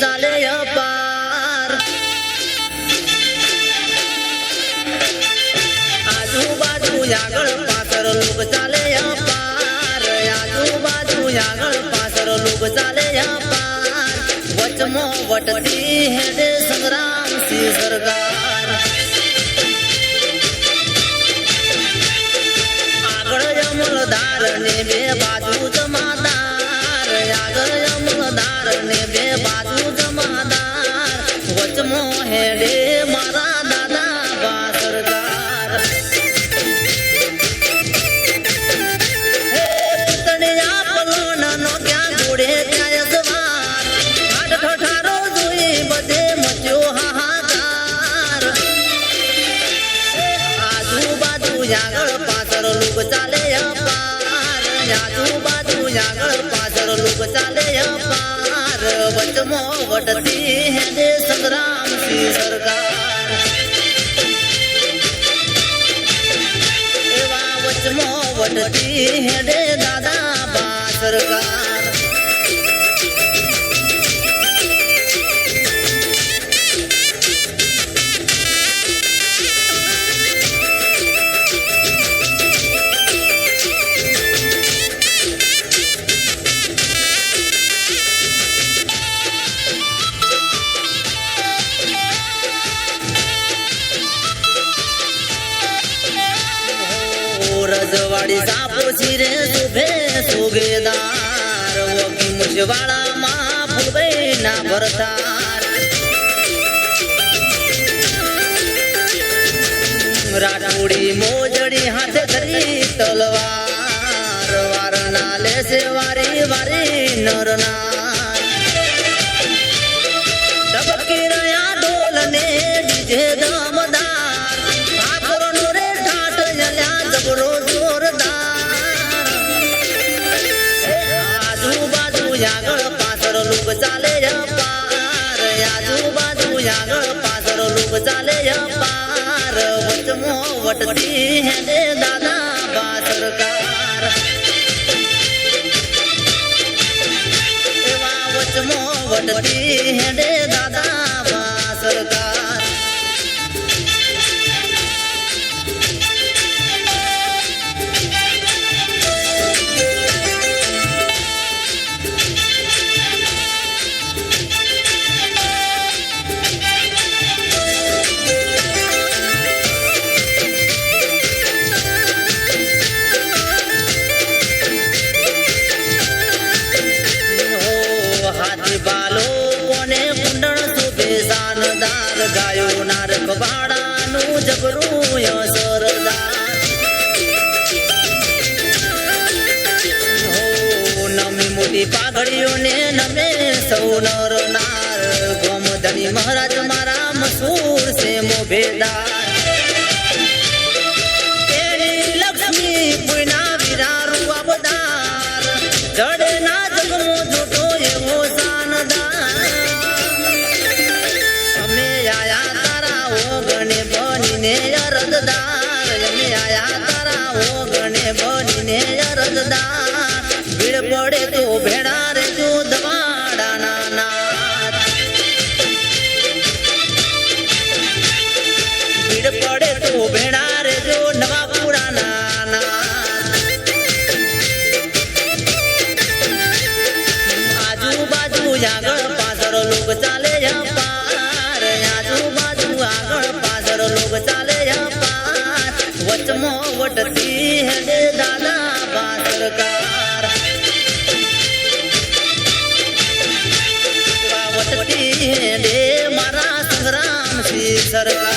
ચાલે અપાર. આજુબાજુ આગળ પાછળ લોક ચાલે અપાર. આજુબાજુ આગળ પાછળ લોક ચાલે અપાર. વચમો વટતી હેડે સંગ્રામ સિંહ સરકાર. આગળ અમલદાર ને બે બાજુ લોક ચાલે અપાર આજુબાજુ આગળ પાછળ લોક ચાલે અપાર વચમો વટતી વોકી મુશવાળા ફૂલભાઈ ના ભરતાર રાઠોડી મોજડી હાથે ધરી તલવાર વારના લેશે વારી વારી નરનાર આગળ પાછળ લોક ચાલે અપાર આજુબાજુ આગળ પાછળ લોક ચાલે અપાર વચમો વટતી હે દાદા બા સરકાર એવા વચમો વટતી હે દાદા ગાયો, નાર કબાડાનું જબરું ય સરદાર. હો, નમી મોટી પાઘડીઓને નમે સૌ નર નાર. ગોમધની મહારાજ મારા મસૂર છે મોભેદાર. બનીને અરજદાર ભીડ પડે તો ભેડા રે જો દવાડાના ભીડ પડે તો ભેડા રે આજુબાજુ આગળ પાછળ લોક ચાલે અપાર. આજુબાજુ આગળ પાછળ લોક ચાલે અપાર. વચમો વટતી હે દાદા. વટતી